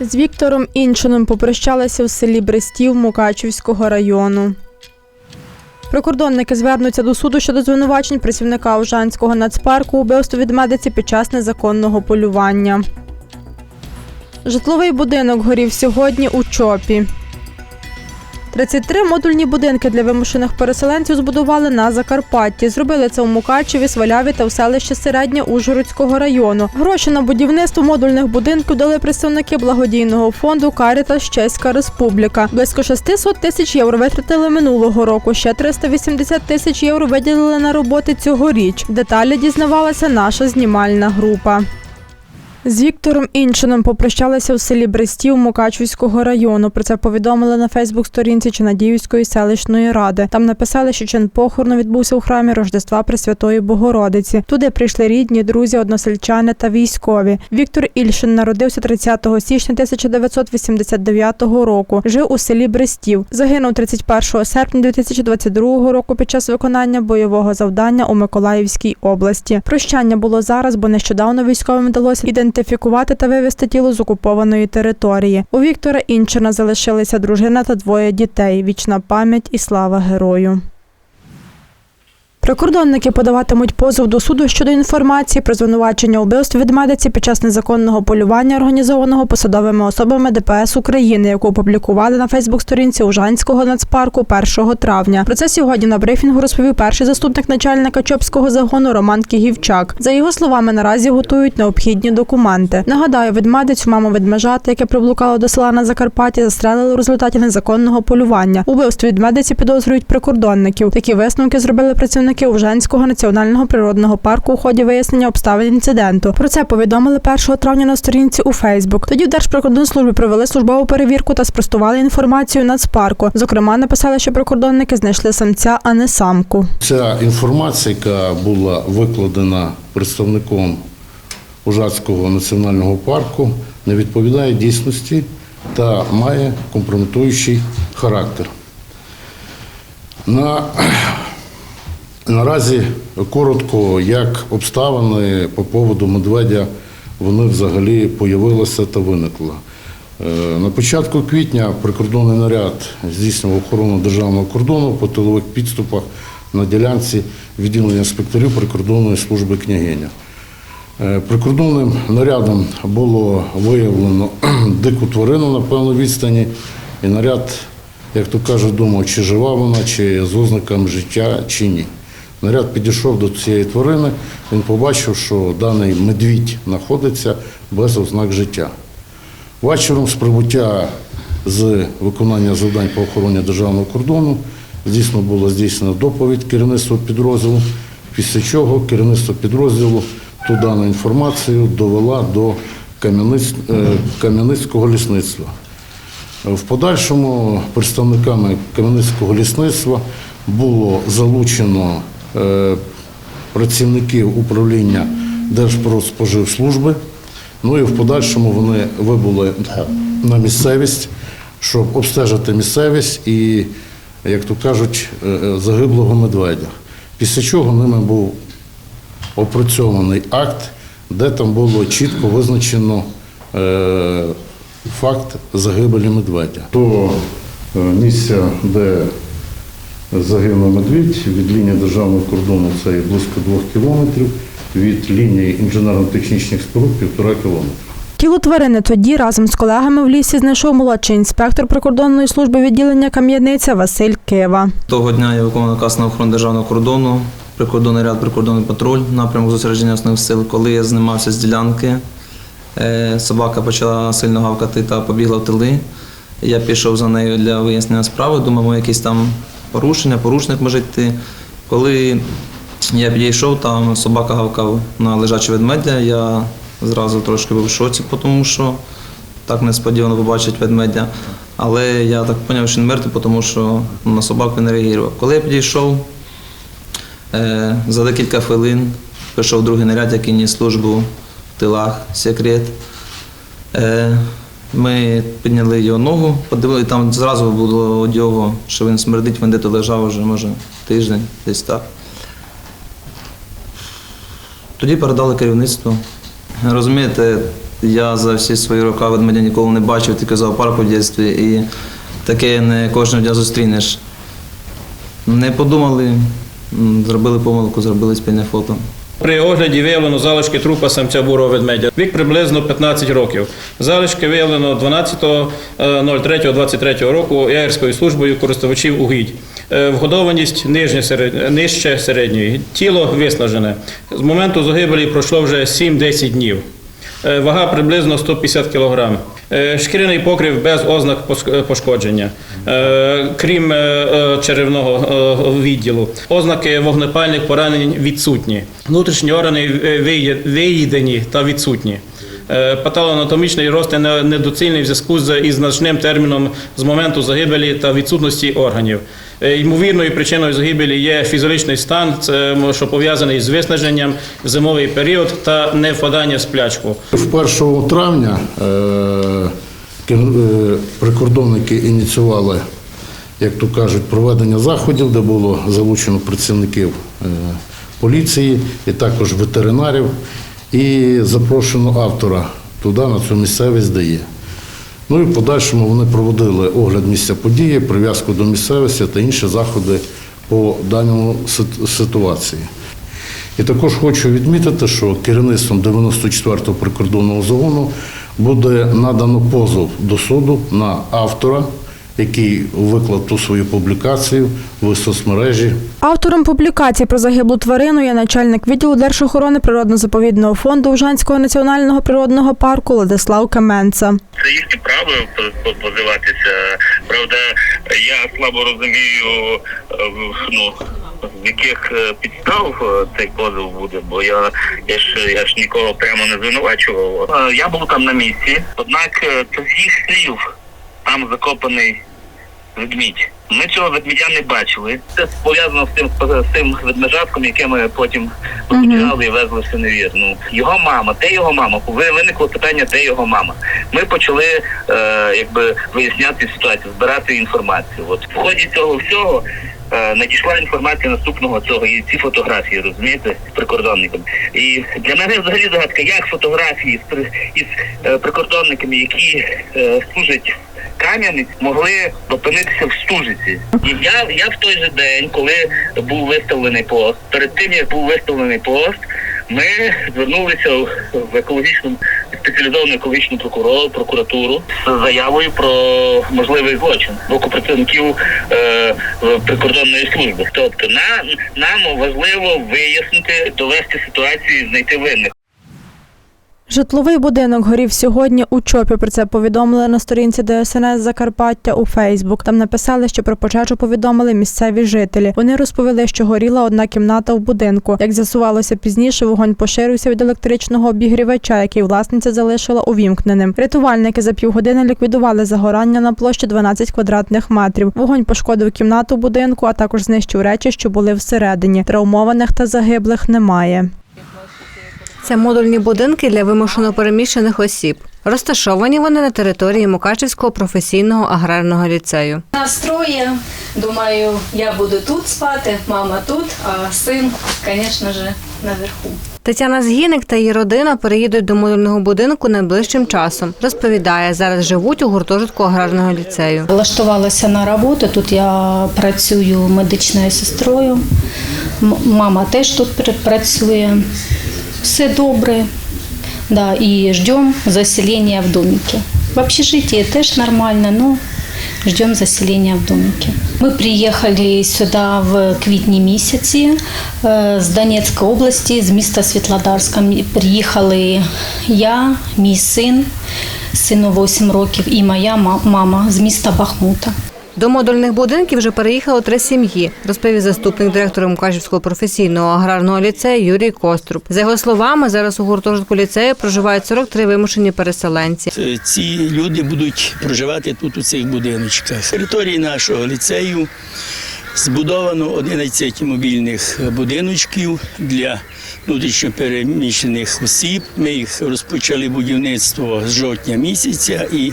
З Віктором Інчином попрощалися в селі Брестів Мукачівського району. Прикордонники звернуться до суду щодо звинувачень працівника Ужанського нацпарку у вбивстві від медиці під час незаконного полювання. Житловий будинок горів сьогодні у Чопі. 33 модульні будинки для вимушених переселенців збудували на Закарпатті. Зробили це у Мукачеві, Сваляві та в селищі Середнє Ужгородського району. Гроші на будівництво модульних будинків дали представники благодійного фонду Карітас Чеська Республіка. Близько 600 тисяч євро витратили минулого року. Ще 380 тисяч євро виділили на роботи цьогоріч. Деталі дізнавалася наша знімальна група. З Віктором Іншином попрощалися у селі Брестів Мукачівського району. Про це повідомили на Фейсбук-сторінці Чинадіївської селищної ради. Там написали, що чин похорону відбувся у храмі Рождества Пресвятої Богородиці. Туди прийшли рідні, друзі, односельчани та військові. Віктор Ільшин народився 30 січня 1989 року. Жив у селі Брестів. Загинув 31 серпня 2022 року під час виконання бойового завдання у Миколаївській області. Прощання було зараз, бо нещодавно військовим вдалося ідентифікувати та вивезти тіло з окупованої території. У Віктора Інчина залишилися дружина та двоє дітей. Вічна пам'ять і слава герою. Прикордонники подаватимуть позов до суду щодо інформації про звинувачення у вбивстві від медиці під час незаконного полювання, організованого посадовими особами ДПС України, яку опублікували на Фейсбук-сторінці Ужанського нацпарку 1 травня. Про це сьогодні на брифінгу розповів перший заступник начальника Чопського загону Роман Кігівчак. За його словами, наразі готують необхідні документи. Нагадаю, ведмедицю маму ведмежати, яке приблукало до села на Закарпатті, застрелили у результаті незаконного полювання. У вбивстві ведмедиці підозрюють прикордонників. Такі висновки зробили працівники Ужанського національного природного парку у ході вияснення обставин інциденту. Про це повідомили 1 травня на сторінці у Фейсбук. Тоді в Держприкордонслужбі провели службову перевірку та спростували інформацію Нацпарку. Зокрема, написали, що прикордонники знайшли самця, а не самку. Ця інформація, яка була викладена представником Ужацького національного парку, не відповідає дійсності та має компрометуючий характер. На, наразі коротко, як обставини по поводу медведя вони взагалі появилися та виникли. Е, На початку квітня прикордонний наряд здійснював охорону державного кордону по тилових підступах на ділянці відділення інспекторів прикордонної служби княгиня. Е, Прикордонним нарядом було виявлено дику тварину на певній відстані, і наряд, як то кажуть, думав, чи жива вона, чи з ознаками життя, чи ні. Наряд підійшов до цієї тварини, він побачив, що даний медвідь знаходиться без ознак життя. Вечором з прибуття з виконання завдань по охороні державного кордону дійсно була здійснена доповідь керівництва підрозділу, після чого керівництво підрозділу ту дану інформацію довела до е, Кам'яницького лісництва. В подальшому представниками Кам'яницького лісництва було залучено працівників управління Держпродспоживслужби. Ну і в подальшому вони вибули на місцевість, щоб обстежити місцевість і, як то кажуть, е, е, загиблого медведя. Після чого ними був опрацьований акт, де там було чітко визначено е, факт загибелі медведя. Е, місця, де загинув медвідь, від лінії державного кордону це є близько двох кілометрів, від лінії інженерно-технічних споруд півтора кілометра. Тіло тварини тоді разом з колегами в лісі знайшов молодший інспектор прикордонної служби відділення Кам'яниця Василь Кива. Того дня я виконував наказ на охорону державного кордону, прикордонний ряд, прикордонний патруль, напрямок зосередження основних сил. Коли я знімався з ділянки, е, собака почала сильно гавкати та побігла в тили. Я пішов за нею для вияснення справи, думав, якісь там порушення, порушник може йти. Коли я підійшов, там собака гавкав на лежаче ведмедя. Я зразу трошки був в шоці, тому що так несподівано побачить ведмедя. Але я так зрозумів, що він мертвий, тому що на собаку не реагував. Коли я підійшов, е, за декілька хвилин прийшов другий наряд, який ніс службу в тилах, секрет. Ми підняли його ногу, подивилися, там зразу було від що він смердить, він де-то лежав вже, може, тиждень, десь так. Тоді передали керівництво. Розумієте, Я за всі свої роки ведмедя ніколи не бачив, тільки в зоопарку в дитинстві, і таке не кожного дня зустрінеш. Не подумали, зробили помилку, зробили спільне фото. При огляді виявлено залишки трупа самця бурого ведмедя. Вік приблизно 15 років. Залишки виявлено е, 12.03.23 року яєрською службою користувачів угідь. Е, Вгодованість нижче середньої. Тіло виснажене. З моменту загибелі пройшло вже 7-10 днів. Е, Вага приблизно 150 кг. Е, Шкіряний покрив без ознак е, пошкодження, крім черевного відділу. Ознаки вогнепальних поранень відсутні. Внутрішні органи виїдені та відсутні. Е, Патологоанатомічний розтин не- недоцільний в зв'язку з значним терміном з моменту загибелі та відсутності органів. Е, Ймовірною причиною загибелі є фізичний стан, що пов'язаний з виснаженням, зимовий період та не впадання в сплячку. В 1 травня е, прикордонники ініціювали, як то кажуть, проведення заходів, де було залучено працівників поліції і також ветеринарів, і запрошено автора туди, на цю місцевість, де є. Ну і в подальшому вони проводили огляд місця події, прив'язку до місцевості та інші заходи по даному ситуації. І також хочу відмітити, що керівництвом 94-го прикордонного загону буде надано позов до суду на автора, який виклав ту свою публікацію в соцмережі Автором публікації про загиблу тварину є начальник відділу Держохорони природно-заповідного фонду Ужанського національного природного парку Владислав Каменца. Це їхнє право по- по- позиватися. Правда, я слабо розумію, е, в- ну, з яких е, підстав е, цей позов буде, бо я, я ж я ж нікого прямо не звинувачував. Я був там на місці, однак це з їх слів там закопаний ведмідь. Ми цього ведмедя не бачили. Це пов'язано з тим з тим ведмежатком, яке ми потім розпочали і везли в синевір. Ну його мама, де його мама? Ви- Виникло питання, де його мама. Ми почали е, якби виясняти ситуацію, збирати інформацію. От в ході цього всього. Е, Надійшла інформація наступного цього і ці фотографії, розумієте, з прикордонником. І для мене взагалі загадка, як фотографії з, із е, прикордонниками, які е, служать Кам'янець могли опинитися в Стужиці. І я, я в той же день, коли був виставлений пост, перед тим як був виставлений пост, ми звернулися в- екологічну спеціалізовану екологічну прокурор, прокуратуру з заявою про можливий злочин боку працівників е, прикордонної служби. Тобто на, нам важливо вияснити, довести ситуацію, знайти винних. Житловий будинок горів сьогодні у Чопі. Про це повідомили на сторінці ДСНС Закарпаття у Фейсбук. Там написали, що про пожежу повідомили місцеві жителі. Вони розповіли, що горіла одна кімната в будинку. Як з'ясувалося пізніше, вогонь поширився від електричного обігрівача, який власниця залишила увімкненим. Рятувальники за півгодини ліквідували загорання на площі 12 квадратних метрів. Вогонь пошкодив кімнату будинку, а також знищив речі, що були всередині. Травмованих та загиблих немає. Це модульні будинки для вимушено переміщених осіб. Розташовані вони на території Мукачівського професійного аграрного ліцею. Нас троє. Думаю, я буду тут спати, мама тут, а син, звісно ж, наверху. Тетяна Згіник та її родина переїдуть до модульного будинку найближчим часом. Розповідає, зараз живуть у гуртожитку аграрного ліцею. Влаштувалася на роботу. Тут я працюю медичною сестрою. М- Мама теж тут пр- працює. Все добре. Да, и ждем заселения в домике. В общежитии теж нормально, но ждем заселения в домике. Мы приехали сюда в квітні місяці з Донецької області, з міста Світлодарська. Приїхали я, мій син, сину 8 років, і моя мама з міста Бахмута. До модульних будинків вже переїхало три сім'ї, розповів заступник директора Мукачівського професійного аграрного ліцею Юрій Коструб. За його словами, зараз у гуртожитку ліцею проживають 43 вимушені переселенці. Е, Ці люди будуть проживати тут у цих будиночках. Території нашого ліцею збудовано 11 мобільних будиночків для внутрішньопереміщених осіб. Ми їх розпочали будівництво з жовтня місяця, і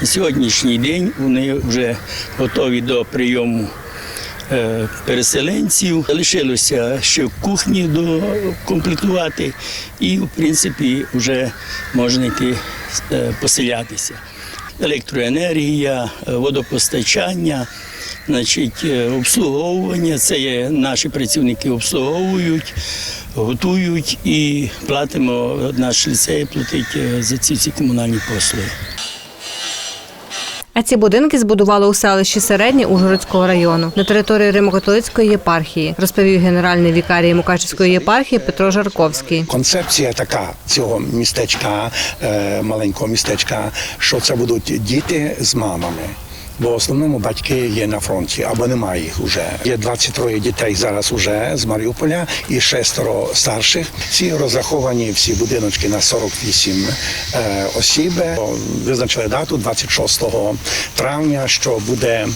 на сьогоднішній день вони вже готові до прийому е, переселенців. Лишилося ще в кухні докомплектувати, і, в принципі, вже можна йти е, поселятися. Електроенергія, е, водопостачання, значить, е, обслуговування. Це є наші працівники обслуговують, готують і платимо наш ліцей платить е, за ці всі комунальні послуги. А ці будинки збудували у селищі Середнє Ужгородського району на території Римо-католицької єпархії, розповів генеральний вікарій Мукачівської єпархії Петро Жарковський. Концепція така цього містечка, е, маленького містечка, що це будуть діти з мамами. Бо в основному батьки є на фронті або немає їх вже. Є 23 дітей зараз уже з Маріуполя і шестеро старших. Всі розраховані всі будиночки на 48 е, осіб. Визначили дату 26 травня, що буде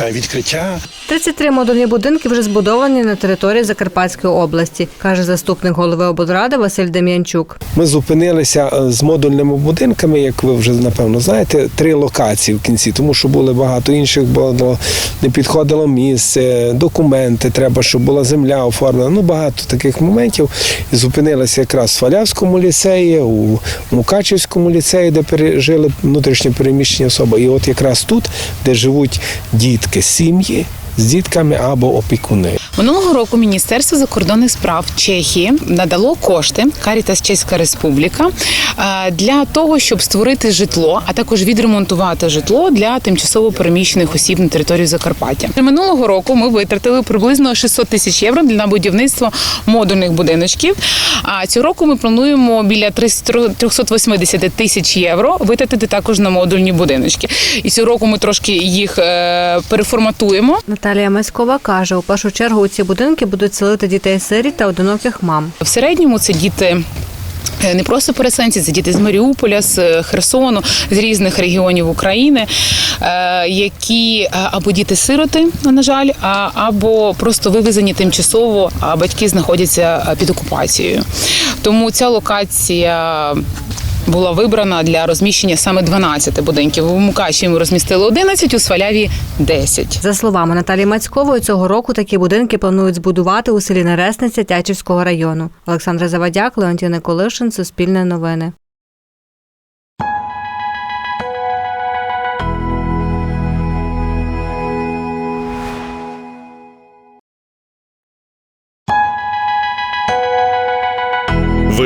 е, відкриття 33 модульні будинки вже збудовані на території Закарпатської області, каже заступник голови облради Василь Дем'янчук. Ми зупинилися е, з модульними будинками, як ви вже напевно знаєте, три локації в кінці, тому що були багато інших, було не підходило місце, документи, треба, щоб була земля оформлена. Ну багато таких моментів. І зупинилися якраз в Свалявському ліцеї, у Мукачівському ліцеї, де пережили внутрішньо переміщені особи. І от якраз тут, де живуть дітки, сім'ї з дітками або опікуни. Минулого року Міністерство закордонних справ Чехії надало кошти Карітас Чеська Республіка е, для того, щоб створити житло, а також відремонтувати житло для тимчасово переміщених осіб на території Закарпаття. Минулого року ми витратили приблизно 600 тисяч євро на будівництво модульних будиночків. А цього року ми плануємо біля 300 380 тисяч євро витратити також на модульні будиночки. І цього року ми трошки їх е, переформатуємо. Наталія Маськова каже, у першу чергу у ці будинки будуть селити дітей сиріт та одиноких мам. В середньому це діти. е, Не просто переселенці, це діти з Маріуполя, з е, Херсону, з різних регіонів України, е, які або діти-сироти, на жаль, або просто вивезені тимчасово, а батьки знаходяться під окупацією. Тому ця локація була вибрана для розміщення саме 12 будинків. У Мукачі ми розмістили 11, у Сваляві 10. За словами Наталії Мацькової, цього року такі будинки планують збудувати у селі Нересниця Тячівського району. Олександра Завадяк, Леонтіна Колишин, Суспільне новини.